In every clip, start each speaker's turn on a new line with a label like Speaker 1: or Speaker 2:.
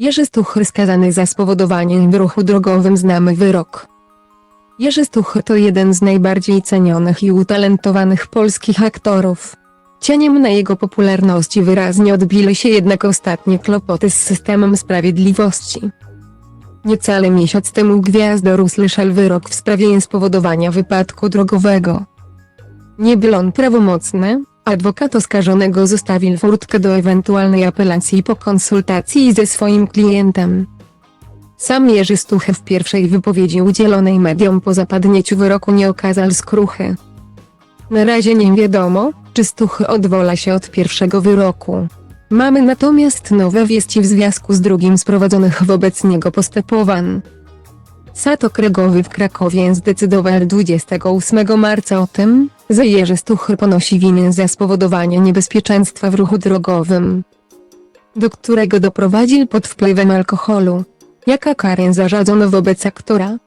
Speaker 1: Jerzy Stuchr skazany za spowodowanie w ruchu drogowym znamy wyrok. Jerzy Stuchr to jeden z najbardziej cenionych i utalentowanych polskich aktorów. Cieniem na jego popularności wyraźnie odbili się jednak ostatnie kłopoty z systemem sprawiedliwości. Niecały miesiąc temu gwiazdor usłyszał wyrok w sprawie spowodowania wypadku drogowego. Nie był on prawomocny, adwokat oskarżonego zostawił furtkę do ewentualnej apelacji po konsultacji ze swoim klientem. Sam Jerzy Stuchy w pierwszej wypowiedzi udzielonej mediom po zapadnięciu wyroku nie okazał skruchy. Na razie nie wiadomo, czy Stuchy odwola się od pierwszego wyroku. Mamy natomiast nowe wieści w związku z drugim z prowadzonych wobec niego postępowań. Sąd Okręgowy w Krakowie zdecydował 28 marca o tym, że Jerzy Stuchy ponosi winę za spowodowanie niebezpieczeństwa w ruchu drogowym, do którego doprowadził pod wpływem alkoholu. Jaka karę zarzadzono wobec aktora?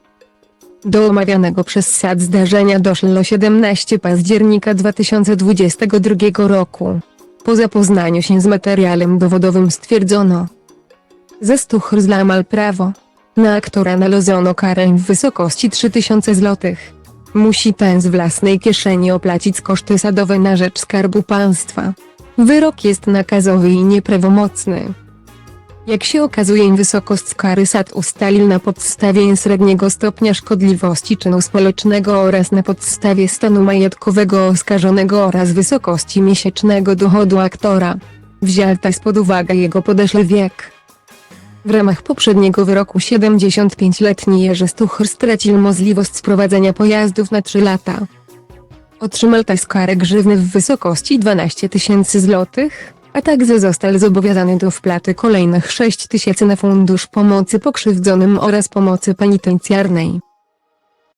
Speaker 1: Do omawianego przez SAD zdarzenia doszło 17 października 2022 roku. Po zapoznaniu się z materiałem dowodowym stwierdzono, że Stuchr złamał prawo. Na aktora nałożono karę w wysokości 3000 zł. Musi ten z własnej kieszeni opłacić koszty sadowe na rzecz Skarbu Państwa. Wyrok jest nakazowy i nieprawomocny. Jak się okazuje wysokość kary SAT ustalił na podstawie średniego stopnia szkodliwości czynu społecznego oraz na podstawie stanu majątkowego oskarżonego oraz wysokości miesięcznego dochodu aktora. Wziął też pod uwagę jego podeszły wiek. W ramach poprzedniego wyroku 75-letni Jerzy Stuchr stracił możliwość sprowadzenia pojazdów na 3 lata. Otrzymał też karę grzywny w wysokości 12 tysięcy złotych, a także został zobowiązany do wpłaty kolejnych 6 tysięcy na fundusz pomocy pokrzywdzonym oraz pomocy penitencjarnej.